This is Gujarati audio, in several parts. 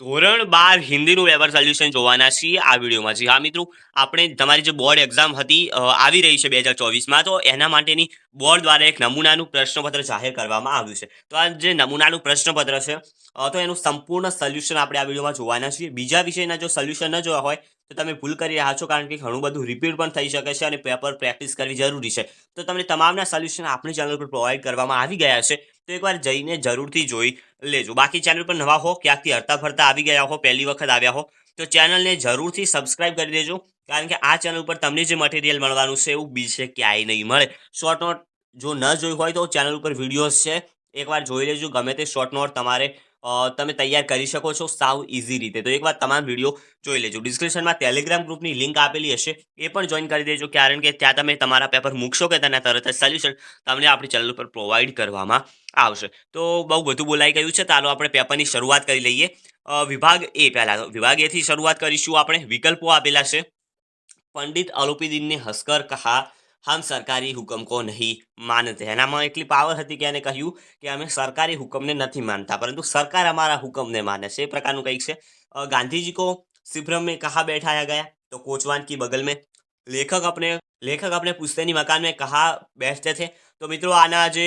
ધોરણ બાર હિન્દીનું પેપર સોલ્યુશન જોવાના છીએ આ વિડીયોમાં. જી હા, મિત્રો, આપણે તમારી જે બોર્ડ એક્ઝામ હતી આવી રહી છે બે હજાર ચોવીસમાં, તો એના માટેની બોર્ડ દ્વારા એક નમૂનાનું પ્રશ્નપત્ર જાહેર કરવામાં આવ્યું છે. તો આ જે નમૂનાનું પ્રશ્નપત્ર છે તો એનું સંપૂર્ણ સોલ્યુશન આપણે આ વિડીયોમાં જોવાના છીએ. બીજા વિષયના જો સોલ્યુશન ન જોયા હોય, તો તમે ભૂલ કરી રહ્યા છો, કારણ કે ઘણું બધું રિપીટ પણ થઈ શકે છે અને પેપર પ્રેક્ટિસ કરવી જરૂરી છે. તો તમને તમામના સોલ્યુશન આપણી ચેનલ પર પ્રોવાઈડ કરવામાં આવી ગયા છે. તો એકવાર જઈને જરૂરથી જોઈ લેજો. બાકી ચેનલ પર નવા હો, ક્યાંકથી હરતા ફરતા આવી ગયા હો, પહેલી વખત આવ્યા હો, તો ચેનલને જરૂરથી સબસ્ક્રાઇબ કરી દેજો. કારણ કે આ ચેનલ પર તમને જે મટીરિયલ મળવાનું છે, એવું બીજે ક્યાંય નહીં મળે. શોર્ટ નોટ જો ન જોઈ હોય તો ચેનલ ઉપર વિડીયોઝ છે, એકવાર જોઈ લેજો. ગમે તે શોર્ટ નોટ તમારે તમે તૈયાર કરી શકો છો સાવ ઇઝી રીતે. તો એકવાર તમામ વીડિયો જોઈ લેજો. ડિસ્ક્રિપ્શનમાં ટેલિગ્રામ ગ્રુપની લિંક આપેલી હશે. એ પણ જોઈન કરી દેજો. કારણ કે ત્યાં તમે તમારા પેપર મૂકશો કે તેના તરત જ સોલ્યુશન તમને આપણી ચેનલ પર પ્રોવાઈડ કરવામાં આવશે. તો બહુ બધું બોલાઈ ગયું છે. ચાલો આપણે પેપરની શરૂઆત કરી લઈએ. વિભાગ એ પહેલાં વિભાગ એથી શરૂઆત કરીશું આપણે. વિકલ્પો આપેલા છે. પંડિત આરોપીદીન હસ્કર કહા હમ સરકારી હુકમ કો નહીં માનતે એનામાં એટલી પાવર હતી કે એને કહ્યું કે અમે સરકારી હુકમને નથી માનતા પરંતુ સરકાર અમારા હુકમને માને છે એ પ્રકારનું કંઈક છે। ગાંધીજી કો शिवभ्रम કહા कहा ગયા તો કોચવાન કી की बगल લેખક આપણે લેખક આપણે પુસ્તેની મકાનને કહા બેસતે થે તો મિત્રો આના જે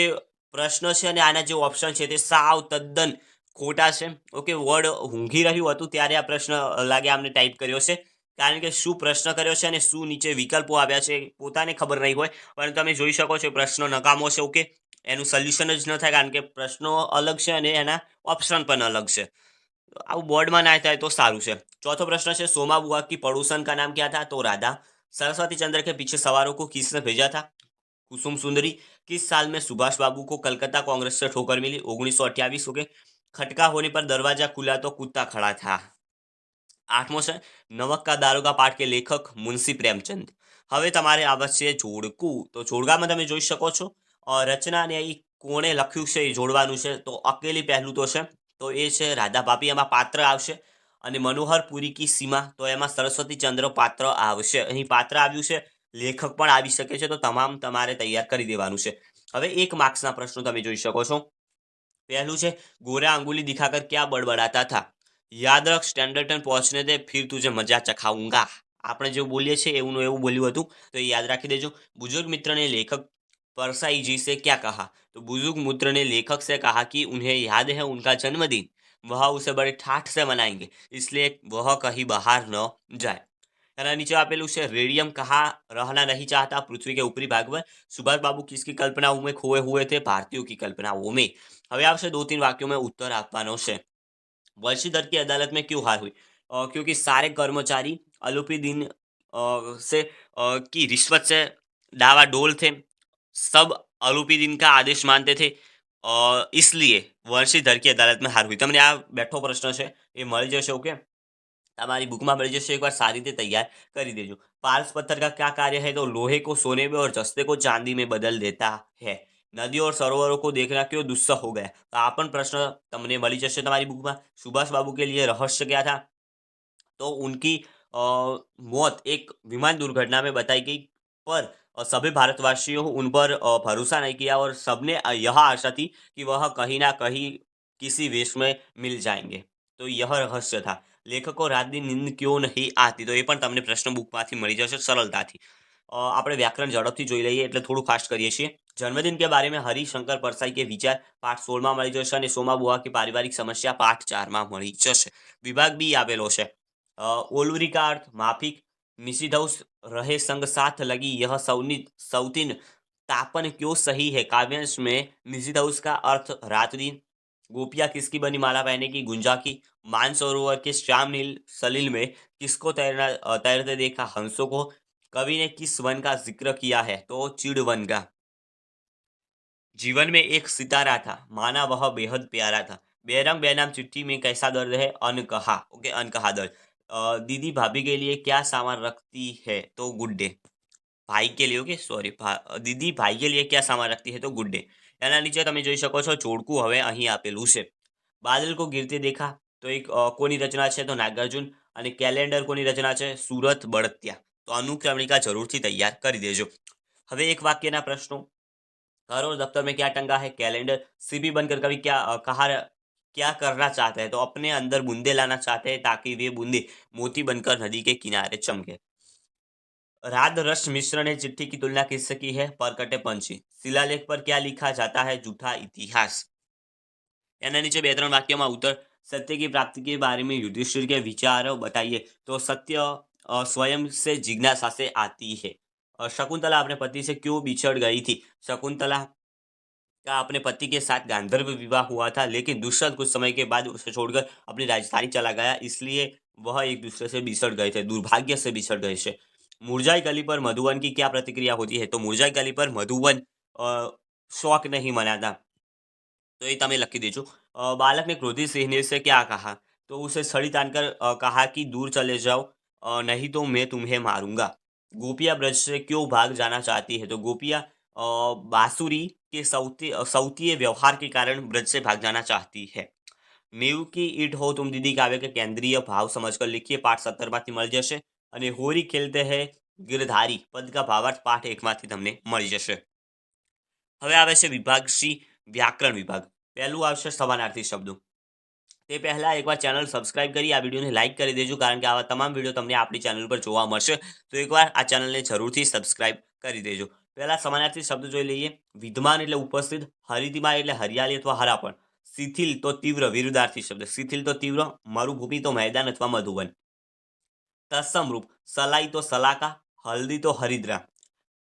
પ્રશ્ન છે અને આના જે ઓપ્શન છે તે સાવ તદ્દન ખોટા છે। ઓકે વર્ડ ઊંઘી રહ્યું હતું ત્યારે આ પ્રશ્ન લાગે, આમને ટાઈપ કર્યો છે। કારણ કે શું પ્રશ્ન કર્યો છે અને શું નીચે વિકલ્પો આવ્યા છે પોતાને ખબર નહીં હોય. પણ તમે જોઈ શકો છો પ્રશ્નો નકામો છે, ઓકે? એનું સોલ્યુશન જ ન થાય કારણ કે પ્રશ્નો અલગ છે અને એના ઓપ્શન પણ અલગ છે. આવું બોર્ડમાં ના થાય તો સારું છે. ચોથો પ્રશ્ન છે, સોમા બુઆ કી પડોસન કા નામ ક્યાં થા? તો રાધા. સરસ્વતી ચંદ્ર કે પીછે સવારો કો किसने ભેજા था કુસુમ સુંદરી. કિસ સાલ મેં सुभाष बाबू को कलकत्ता कांग्रेस से ठोकर मिली उन्नीस सौ अट्ठाईस हो गए खटका होने पर दरवाजा खुला तो कुत्ता આઠમો છે નવક્કા દારોગા પાઠ કે લેખક મુનશી પ્રેમચંદ. હવે તમારે આવશ્ય જોડકું. તો જોડકામાં તમે જોઈ શકો છો. રચનાને અહીં કોણે લખ્યું છે એ જોડવાનું છે. તો અકેલી પહેલું તો છે. તો એ છે, રાધા ભાભી એમાં પાત્ર આવશે અને મનોહર પુરી કી સીમા. તો એમાં સરસ્વતી ચંદ્ર પાત્ર આવશે. અહીં પાત્ર આવ્યું છે. લેખક પણ આવી શકે છે. તો તમામ તમારે તૈયાર કરી દેવાનું છે. હવે એક માર્ક્સના પ્રશ્નો તમે જોઈ શકો છો. પહેલું છે, ગોરા અંગુલી દિખાકર ક્યાં બળબડાતા था યાદ રખ સ્ટેન્ડર્ટન પહોંચને દે ફિર તુજે મજા ચખાઉંગા આપણે જેવું બોલીએ છીએ એવું ને એવું બોલ્યું હતું તો એ યાદ રાખી દેજો बुजुर्ग मित्र ने लेखक परसाई जी से क्या कहा तो बुजुर्ग मित्र ने लेखक से कहा कि उन्हें याद है उनका जन्मदिन वह उसे बड़े ठाठ से मनाएंगे इसलिए वह कहीं बाहर न जाए એના નીચે આપેલું છે रेडियम कहा रहना नहीं चाहता पृथ्वी के ऊपरी भाग में सुभाष बाबू किसकी कल्पनाओं में खोए हुए थे भारतीयों की कल्पनाओं में હવે આવશે दो तीन वाक्यों में उत्तर આપવાનો છે वर्षीधर की अदालत में क्यों हार हुई अ, क्योंकि सारे कर्मचारी आलोपी दिन अ, से अ, की रिश्वत से डावाडोल थे सब आरोपी दिन का आदेश मानते थे अ, इसलिए वर्षीधर की અદાલત में હાર हुई તમને આ બેઠો પ્રશ્ન છે એ મળી જશે ઓકે તમારી બુકમાં મળી જશે એકવાર સારી રીતે તૈયાર કરી દેજો पारस पत्थर का क्या कार्य है तो लोहे को सोने में और जस्ते को चांदी में बदल देता है नदी और सरोवरों को देखना क्यों दुस्सह हो गया तो આ પણ પ્રશ્ન તમને મળી જશે તમારી બુકમાં सुभाष बाबू के लिए रहस्य क्या था तो उनकी अ, मौत एक विमान दुर्घटना में बताई गई पर अ, सभी भारतवासियों उन पर अ, भरोसा नहीं किया और सबने अ, यह आशा थी कि वह कहीं ना कहीं किसी वेश में मिल जाएंगे તો यह રહસ્ય था લેખકો રાતની નીંદ ક્યો નહીં આતી તો એ પણ તમને પ્રશ્ન બુકમાંથી મળી જશે સરળતાથી અ, આપણે વ્યાકરણ ઝડપથી જોઈ લઈએ એટલે થોડું ફાસ્ટ કરીએ છીએ જન્મદિન કે બારે में હરિશંકર પરસાઈ કે વિચાર પાઠ સોળમાં મળી જશે અને સોમા બુઆ की पारिवारिक समस्या પાઠ ચારમાં મળી જશે વિભાગ બી આપેલો છે અ, ઓલુરી का अर्थ माफिक निशिधौस रहे संग साथ लगी यह सौनी सौतीन तापन क्यों सही है काव्यांश में निशिधौस का अर्थ रात दिन गोपिया किसकी बनी माला पहने की गुंजा की मानसरोवर के श्याम नील सलील में किसको तैरना अ, तैरते देखा हंसों को कवि ने किस वन का जिक्र किया है तो चिड़ वन का जीवन में एक सितारा था माना वह बेहद प्यारा था बेरंग बेनाम चिट्ठी में कैसा दर्द है अनकहा ओके अनकहा दर्द अ, दीदी भाभी के लिए क्या सामान रखती है तो गुड डे ભાઈ કે लिए ઓકે સોરી દીદી ભાઈ કે लिए क्या सामान रखती है तो गुड डे એના નીચે તમે જોઈ શકો છો જોડકું હવે અહીં આપેલું છે બાદલ કો ગિરતે દેખા તો એક અ, કોની રચના છે તો નાગાર્જુન અને કેલેન્ડર કોની રચના છે સુરત બળદિયા તો અનુક્રમણિકા જરૂરથી તૈયાર કરી દેજો હવે એક વાક્યના પ્રશ્નો करो दफ्तर में क्या टंगा है कैलेंडर सीबी बनकर कभी क्या अ, कहा क्या करना चाहते हैं तो अपने अंदर बूंदे लाना चाहते हैं ताकि वे बूंदे मोती बनकर नदी के किनारे चमके राध रस मिश्र ने चिट्ठी की तुलना किससे की है परकटे पंची शिलालेख पर क्या लिखा जाता है जूठा इतिहास એના નીચે બે ત્રણ વાક્યમાં ઉત્તર सत्य की प्राप्ति के बारे में युधिष्ठिर के विचार बताइए तो सत्य अ, स्वयं से जिज्ञासा से आती है अ, शकुंतला अपने पति से क्यों बिछड़ गई थी? शकुंतला का अपने पति के साथ गांधर्व विवाह हुआ था लेकिन दुष्यंत कुछ समय के बाद उसे छोड़कर अपनी राजधानी चला गया इसलिए वह एक दूसरे से बिछड़ गए थे दुर्भाग्य से बिछड़ गए थे। मुरझाई कली पर मधुवन की क्या प्रतिक्रिया होती है? तो मुरझाई कली पर मधुवन शौक नहीं मनाता तो ये तमें लकी देजो। अ, बालक ने क्रोधित सिंह से क्या कहा? तो उसे छड़ी तानकर कहा कि दूर चले जाओ नहीं तो मैं तुम्हें मारूँगा। गोपिया ब्रज से क्यों भाग जाना चाहती है तो गोपिया अ, बांसुरी के सौती सौतीय व्यवहार के कारण ब्रज से भाग जाना चाहती है નેવું की ઈટ हो तुम दीदी काव्य के केंद्रीय भाव समझकर लिखिए पाठ સત્તર માંથી મળી જશે અને હોરી ખેલતે હે ગિરધારી પદ કા ભાવાર્થ પાઠ એકમાંથી તમને મળી જશે હવે આવે છે વિભાગ સી વ્યાકરણ વિભાગ પહેલું આવશે સમાનાર્થી શબ્દો તે પહેલાં એકવાર ચેનલ સબસ્ક્રાઇબ કરી, આ વિડીયોને લાઇક કરી દેજો, કારણ કે આવા તમામ વીડિયો તમને આપણી ચેનલ પર જોવા મળશે. તો એકવાર આ ચેનલને જરૂરથી સબસ્ક્રાઇબ કરી દેજો. પહેલાં સમાનાર્થી શબ્દ જોઈ લઈએ. વિદ્યમાન એટલે ઉપસ્થિત, હરિતિમાન એટલે હરિયાળી અથવા હરાપણ. શિથિલ તો તીવ્ર, વિરુદ્ધાર્થી શબ્દ. શિથિલ તો તીવ્ર, મરુભૂમિ તો મેદાન અથવા મધુવન તત્સમરૂપ સલાઈ તો સલાકા, હલ્દી તો હરિદ્રા.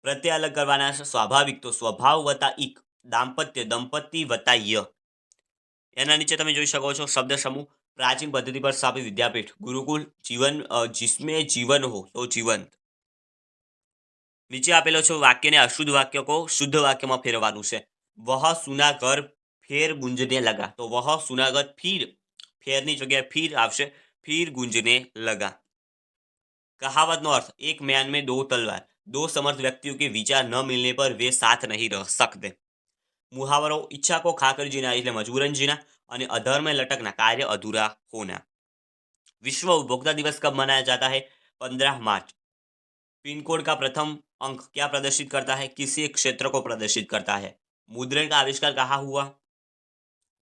પ્રત્યે અલગ કરવાના સ્વાભાવિક તો સ્વભાવ વત્તા ઈક. દાંપત્ય દંપતી વત્તા ય. એના નીચે તમે જોઈ શકો છો શબ્દ સમૂહ, પ્રાચીન પદ્ધતિ પર સ્થાપિત વિદ્યાપીઠ, ગુરુકુલ, જીવન જીસમે જીવન હો, તો જીવંત. નીચે આપેલો છે વાક્યને અશુદ્ધ વાક્ય કહો, શુદ્ધ વાક્યમાં ફેરવાનું છે. વહ સુનાગર ફેર ગુંજને લગા. તો વહ સુનાગર ફીર, ફેરની જગ્યાએ ફીર આવશે, ફીર ગુંજને લગા. કહાવતનો અર્થ, એક મેન મેં દો તલવાર. દો સમર્થ વ્યક્તિઓ કે વિચાર ન મિલને પર વે સાથ નહીં રહ सकते मुहावरो इच्छा को खाकर जीना એટલે મજબૂરન જીના અને अधर में लटकना कार्य अधूरा होना विश्व उपभोक्ता दिवस कब मनाया जाता है पंद्रह मार्च पिन कोड का प्रथम अंक क्या प्रदर्शित करता है किसी एक क्षेत्र को प्रदर्शित करता है मुद्रण का आविष्कार कहाँ हुआ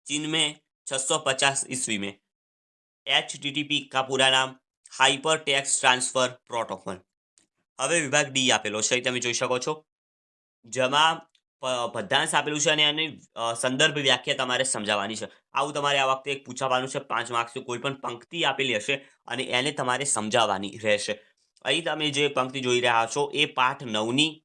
चीन में 650 ईस्वी में एच का पूरा नाम હાઇપર ટેક્સ ટ્રાન્સફર પ્રોટોકોલ હવે વિભાગ ડી આપેલો છે અહીં તમે જોઈ શકો છો જેમાં પ- પદ્યાંશ આપેલું છે અને એની સંદર્ભ વ્યાખ્યા તમારે સમજાવવાની છે. આવું તમારે આ વખતે એક પૂછાવાનું છે, પાંચ માર્ક્સ કોઈ પણ પંક્તિ આપેલી હશે અને એને તમારે સમજાવવાની રહેશે. અહીં તમે જે પંક્તિ જોઈ રહ્યા છો, એ પાઠ નવની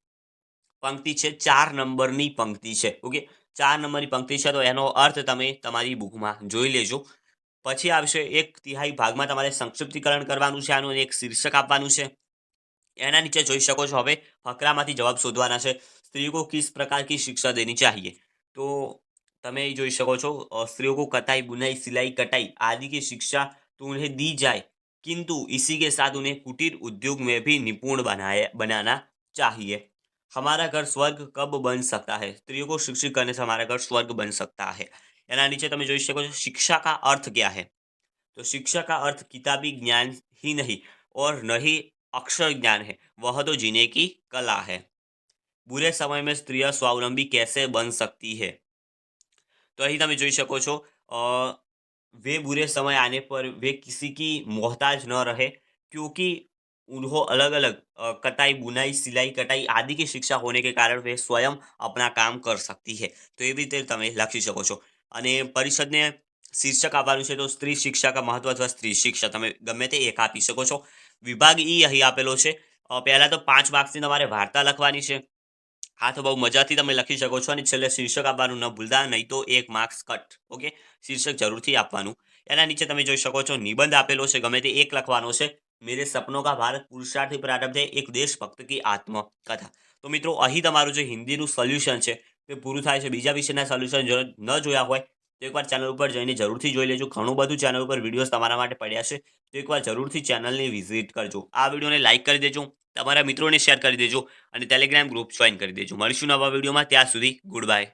પંક્તિ છે, ચાર નંબરની પંક્તિ છે. ઓકે? ચાર નંબરની પંક્તિ છે, તો એનો અર્થ તમે તમારી બુકમાં જોઈ લેજો. પછી આવશે એક તિહાઈ ભાગમાં તમારે સંક્ષિપ્તીકરણ કરવાનું છે, આનું એક શીર્ષક આપવાનું છે. એના નીચે જોઈ શકો છો, હવે ફકરામાંથી જવાબ શોધવાના છે. સ્ત્રીઓ को किस प्रकार की शिक्षा देनी चाहिए तो તમે અહીં જોઈ શકો છો અ, स्त्रियों को कताई बुनाई सिलाई कटाई आदि की शिक्षा तो उन्हें दी जाए किंतु इसी के साथ उन्हें कुटीर उद्योग में भी निपुण बनाया बनाना चाहिए हमारा घर स्वर्ग कब बन सकता है स्त्रियों को शिक्षित करने से हमारा घर स्वर्ग बन सकता है એના નીચે તમે જોઈ શકો છો शिक्षा का अर्थ क्या है तो शिक्षा का अर्थ किताबी ज्ञान ही नहीं और नहीं अक्षर ज्ञान है वह तो जीने की कला है बुरे समय में स्त्रियां स्वावलंबी कैसे बन सकती है तो અહીં તમે જોઈ શકો છો अ, वे बुरे समय आने पर वे किसी की मोहताज न रहे क्योंकि उन्हों अलग अलग कटाई बुनाई सिलाई कटाई आदि की शिक्षा होने के कारण वे स्वयं अपना काम कर सकती है તો એવી રીતે તમે લખી શકો છો અને પરિષદને શીર્ષક આપવાનું છે તો સ્ત્રી શિક્ષા કા મહત્વ અથવા સ્ત્રી શિક્ષા તમે ગમે તે એક આપી શકો છો વિભાગ ઈ અહીં આપેલો છે અ, પહેલા તો પાંચ માર્ક્સની તમારે વાર્તા લખવાની છે આ તો બહુ મજાથી તમે લખી શકો છો અને છેલ્લે શીર્ષક આપવાનું ન ભૂલતા, નહીં તો એક માર્ક્સ કટ ઓકે શીર્ષક જરૂરથી આપવાનું. એના નીચે તમે જોઈ શકો છો, નિબંધ આપેલો છે, ગમે તે એક લખવાનો છે, મેરે સપનો કા ભારત પુરુષાર્થી પ્રારંભ છે એક દેશભક્ત કી આત્મકથા. તો મિત્રો, અહીં તમારું જે હિન્દીનું સોલ્યુશન છે, તે પૂરું થાય છે. બીજા વિષયના સોલ્યુશન ન જોયા હોય, તો એકવાર ચેનલ ઉપર જઈને જરૂરથી જોઈ લેજો. ઘણું બધું ચેનલ ઉપર વિડીયોઝ તમારા માટે પડ્યા છે. તો એકવાર જરૂરથી ચેનલની વિઝિટ કરજો. આ વિડીયોને લાઇક કરી દેજો. તમારા મિત્રોને શેર કરી દેજો અને ટેલિગ્રામ ગ્રુપ જોઈન કરી દેજો. મળીશું નવા વિડીયોમાં. ત્યાં સુધી ગુડ બાય